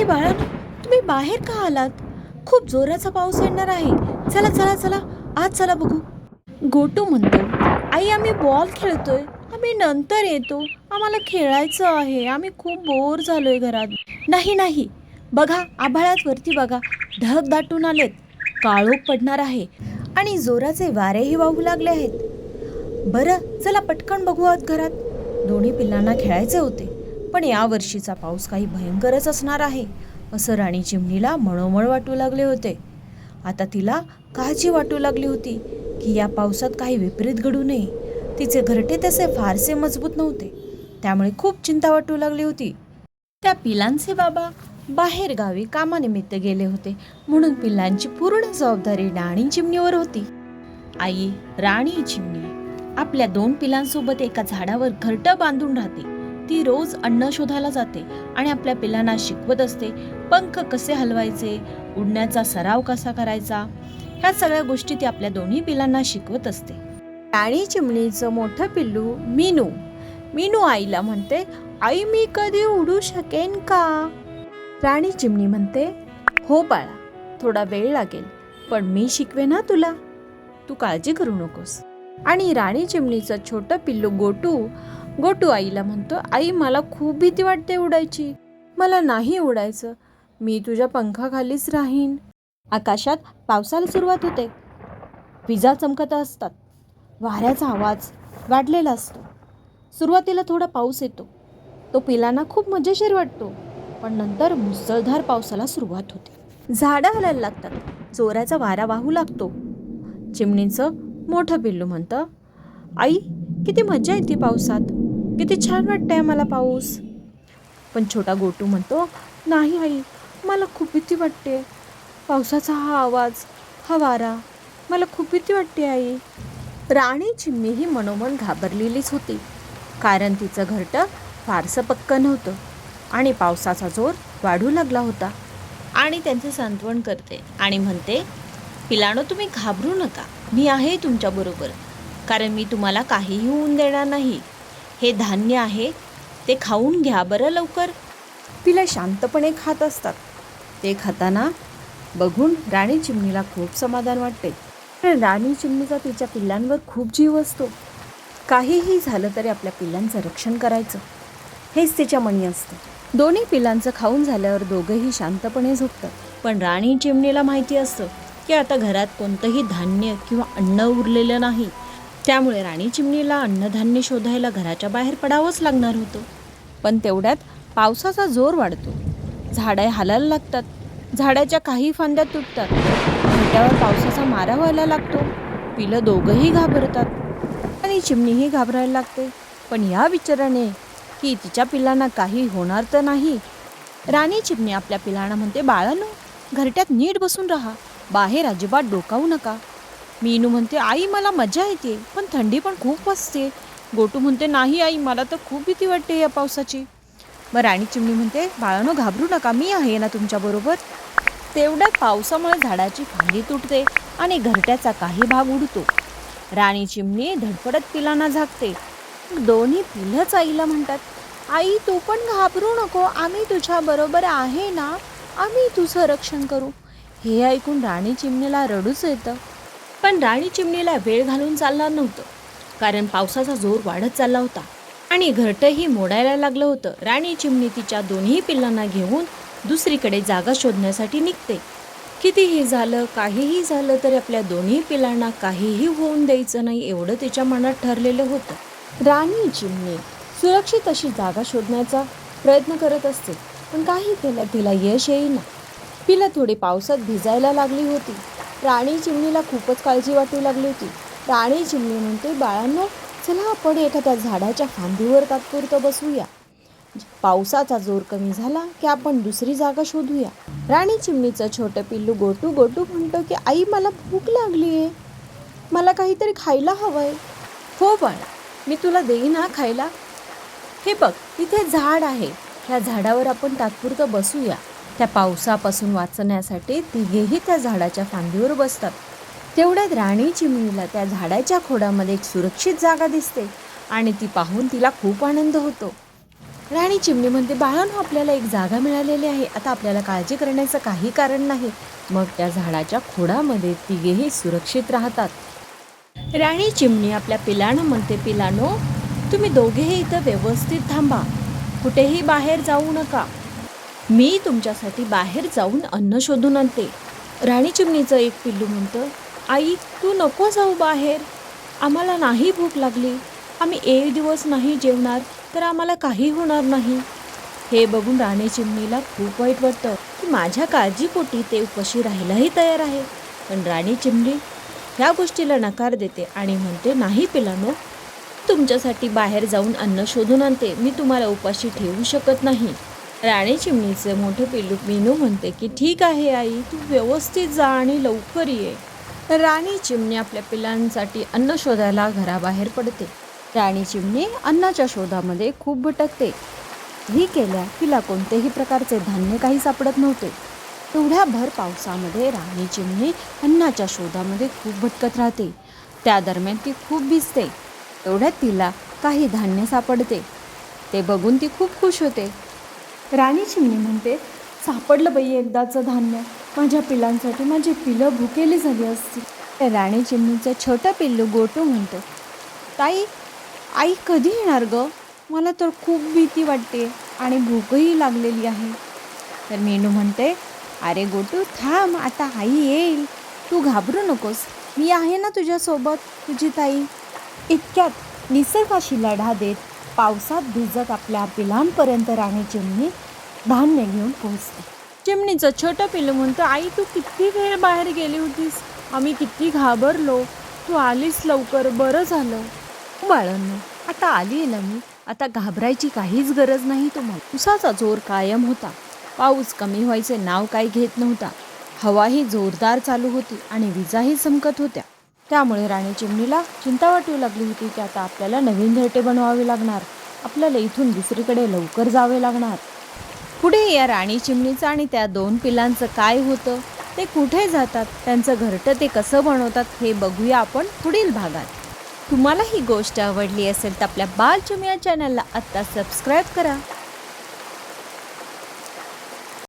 अरे बाळा तुम्ही बाहेर का आलात? खूप जोराचा पाऊस येणार आहे. चला चला चला आज चला बघू. गोटू म्हणतो आई आम्ही बॉल खेळतोय. आम्ही नंतर येतो. आम्हाला खेळायचं आहे. आम्ही खूप बोर झालोय घरात. नाही नाही. बघा आभाळात वरती बघा. ढग दाटून आलेत. काळोख पडणार आहे. आणि जोराचे वारेही वाहू लागले आहेत. बरं चला पटकन बघू आहोत घरात. दोन्ही पिल्लांना खेळायचे होते. पण यावर्षीचा पाऊस काही भयंकरच असणार आहे असं राणी चिमणीला मळोमळ वाटू लागले होते. आता तिला काळजी वाटू लागली होती की या पावसात काही विपरीत घडू नये. तिचे घरटे तसे फारसे मजबूत नव्हते. त्यामुळे खूप चिंता वाटू लागली होती. त्या पिलांचे बाबा बाहेर गावी कामानिमित्त गेले होते म्हणून पिल्लांची पूर्ण जबाबदारी राणी चिमणीवर होती. आई राणी चिमणी आपल्या दोन पिलांसोबत एका झाडावर घरटं बांधून राहते. ती रोज अन्न शोधायला जाते आणि आपल्या पिलांना शिकवत असते पंख कसे हलवायचे उडण्याचा सराव कसा करायचा? ह्या सगळ्या गोष्टी ती आपल्या दोन्ही पिलांना शिकवत असते. राणी चिमणीचं मोठं पिल्लू मीनू. मीनू आईला म्हणते आई मी कधी उडू शकेन का? राणी चिमणी म्हणते हो बाळा थोडा वेळ लागेल पण मी शिकवे ना तुला. तू काळजी करू नकोस. आणि राणी चिमणीचं छोटं पिल्लू गोटू गोटू आईला म्हणतो आई मला खूप भीती वाटते उडायची. मला नाही उडायचं. मी तुझ्या पंखाखालीच राहीन. आकाशात पावसाला सुरुवात होते. विजा चमकत असतात. वाऱ्याचा आवाज वाढलेला असतो. सुरुवातीला थोडा पाऊस येतो. तो पिलांना खूप मजेशीर वाटतो पण नंतर मुसळधार पावसाला सुरुवात होते. झाडं हलायला लागतात. जोराचा वारा वाहू लागतो. चिमणीचं मोठं पिल्लू म्हणतं आई किती मजा येते पावसात. किती छान वाटतंय मला पाऊस. पण छोटा गोटू म्हणतो नाही आई मला खूप भीती वाटते. पावसाचा हा आवाज हा वारा मला खूप भीती वाटते आई. राणी चिमणी ही मनोमन घाबरलेलीच होती कारण तिचं घरटं फारसं पक्क नव्हतं आणि पावसाचा जोर वाढू लागला होता. आणि त्यांचे सांत्वन करते आणि म्हणते पिलानो तुम्ही घाबरू नका. मी आहे तुमच्याबरोबर कारण मी तुम्हाला काहीही होऊन देणार नाही. हे धान्य आहे ते खाऊन घ्या बरं लवकर. पिलं शांतपणे खात असतात. ते खाताना बघून राणी चिमणीला खूप समाधान वाटते. कारण राणी चिमणीचा तिच्या पिल्लांवर खूप जीव असतो. काहीही झालं तरी आपल्या पिल्लांचं रक्षण करायचं. हेच तिच्या मणी असतं. दोन्ही पिलांचं खाऊन झाल्यावर दोघंही शांतपणे झोपतात. पण राणी चिमणीला माहिती असतं की आता घरात कोणतंही धान्य किंवा अन्न उरलेलं नाही. त्यामुळे राणी चिमणीला अन्नधान्य शोधायला घराच्या बाहेर पडावंच लागणार होतं. पण तेवढ्यात पावसाचा जोर वाढतो. झाडे हालायला लागतात. झाडाच्या काही फांद्या तुटतात. त्यावर पावसाचा मारा व्हायला लागतो. पिलं दोघंही घाबरतात. आणि चिमणीही घाबरायला लागते. पण या विचाराने की तिच्या पिलांना काही होणार तर नाही. राणी चिमणी आपल्या पिलांना म्हणते बाळांनो घरट्यात नीट बसून राहा. बाहेर अजिबात डोकावू नका. मीनू म्हणते आई मला मजा येते पण थंडी पण खूप वाजते गोटू म्हणते नाही आई मला तर खूप भीती वाटते या पावसाची. मग राणी चिमणी म्हणते बाळानो घाबरू नका मी आहे ना तुमच्याबरोबर तेवढ्यात पावसामुळे झाडाची फांदी तुटते आणि घरट्याचा काही भाग उडतो. राणी चिमणी धडपडत पिलांना झाकते. दोन्ही पिलंच आईला म्हणतात आई तू पण घाबरू नको आम्ही तुझ्याबरोबर आहे ना? आम्ही तुझं रक्षण करू. हे ऐकून राणी चिमणीला रडूच येतं. पण राणी चिमणीला वेळ घालून चालणार नव्हतं. कारण पावसाचा जोर वाढत चालला होता. आणि घरटंही मोडायला लागलं होतं. राणी चिमणी तिच्या दोन्ही पिल्लांना घेऊन दुसरीकडे जागा शोधण्यासाठी निघते. कितीही झालं काहीही झालं तरी आपल्या दोन्ही पिलांना काहीही होऊन द्यायचं नाही एवढं तिच्या मनात ठरलेलं होतं. राणी चिमणी सुरक्षित अशी जागा शोधण्याचा प्रयत्न करत असते पण काही केलं तिला यश येईना. पिलं थोडी पावसात भिजायला लागली होती. राणी चिमणीला खूपच काळजी वाटू लागली होती. राणी चिमणी म्हणते बाळांनो चला आपण एखाद्या झाडाच्या फांदीवर तात्पुरतं बसूया. पावसाचा जोर कमी झाला की आपण दुसरी जागा शोधूया. राणी चिमणीचं छोटं पिल्लू गोटू गोटू म्हणतो की आई मला भूक लागली आहे मला काहीतरी खायला हवंय. हो बाळा मी तुला देईन हा खायला. हे बघ तिथे झाड आहे. ह्या झाडावर आपण तात्पुरतं बसूया. त्या पावसापासून वाचण्यासाठी तिघेही त्या झाडाच्या फांदीवर बसतात. तेवढ्यात राणी चिमणीला त्या झाडाच्या खोडामध्ये एक सुरक्षित जागा दिसते आणि ती पाहून तिला खूप आनंद होतो. राणी चिमणी म्हणते बाळांनो आपल्याला एक जागा मिळालेली आहे. आता आपल्याला काळजी करण्याचं काही कारण नाही. मग त्या झाडाच्या खोडामध्ये तिघेही सुरक्षित राहतात. राणी चिमणी आपल्या पिलानं म्हणते पिलानो तुम्ही दोघेही इथं व्यवस्थित थांबा. कुठेही बाहेर जाऊ नका. मी तुमच्यासाठी बाहेर जाऊन अन्न शोधून आणते. राणी चिमणीचं एक पिल्लू म्हणतं आई तू नको जाऊ बाहेर. आम्हाला नाही भूक लागली. आम्ही एक दिवस नाही जेवणार तर आम्हाला काही होणार नाही. हे बघून राणी चिमणीला खूप वाईट वाटतं की माझ्या काळजीपोटी ते उपाशी राहायलाही तयार आहे. पण राणी चिमणी ह्या गोष्टीला नकार देते आणि म्हणते नाही पिलानो तुमच्यासाठी बाहेर जाऊन अन्न शोधून आणते. मी तुम्हाला उपाशी ठेवू शकत नाही. राणी चिमणीचे मोठे पिल्लू मीनू म्हणते की ठीक आहे आई तू व्यवस्थित जा आणि लवकर ये. राणी चिमणी आपल्या पिलांसाठी अन्न शोधायला घराबाहेर पडते. राणी चिमणी अन्नाच्या शोधामध्ये खूप भटकते. ही केल्या तिला कोणतेही प्रकारचे धान्य काही सापडत नव्हते. तेवढ्या भर पावसामध्ये राणी चिमणी अन्नाच्या शोधामध्ये खूप भटकत राहते. त्या दरम्यान ती खूप भिजते. तेवढ्यात तिला काही धान्य सापडते. ते बघून ती खूप खुश होते. राणी चिमणी म्हणते सापडलं बाई एकदाचं धान्य. माझ्या पिलांसाठी माझी पिलं भुकेली झाली असती. त्या राणी चिमणीचं छोटं पिल्लू गोटू म्हणतो ताई आई कधी येणार ग? मला तर खूप भीती वाटते आणि भूकही लागलेली आहे. तर मेनू म्हणते अरे गोटू थांब आता आई येईल. तू घाबरू नकोस. मी आहे ना तुझ्यासोबत तुझी ताई. इतक्यात निसर्गाशी लढा देत पावसात भिजत आपल्या पिलांपर्यंत राणी चिमणी धान्य घेऊन पोहोचते चिमणीचं छोटं पिलं म्हणतं आई तू किती वेळ बाहेर गेली होतीस? आम्ही किती घाबरलो. तू आलीस लवकर बरं झालं. बाळांनो आता आली ना मी. आता घाबरायची काहीच गरज नाही तुम्हाला. उसाचा जोर कायम होता. पाऊस कमी व्हायचे नाव काही घेत नव्हता. हवाही जोरदार चालू होती आणि विजाही चमकत होत्या. त्यामुळे राणी चिमणीला चिंता वाटू लागली होती की आता आपल्याला नवीन घरटे बनवावे लागणार. आपल्याला इथून दुसरीकडे लवकर जावे लागणार. पुढे या राणी चिमणीचं आणि त्या दोन पिलांचं काय होतं? ते कुठे जातात? त्यांचं घरटं ते कसं बनवतात? हे बघूया आपण पुढील भागात. तुम्हाला ही गोष्ट आवडली असेल तर आपल्या बालचिम या चॅनलला आत्ता सबस्क्राईब करा.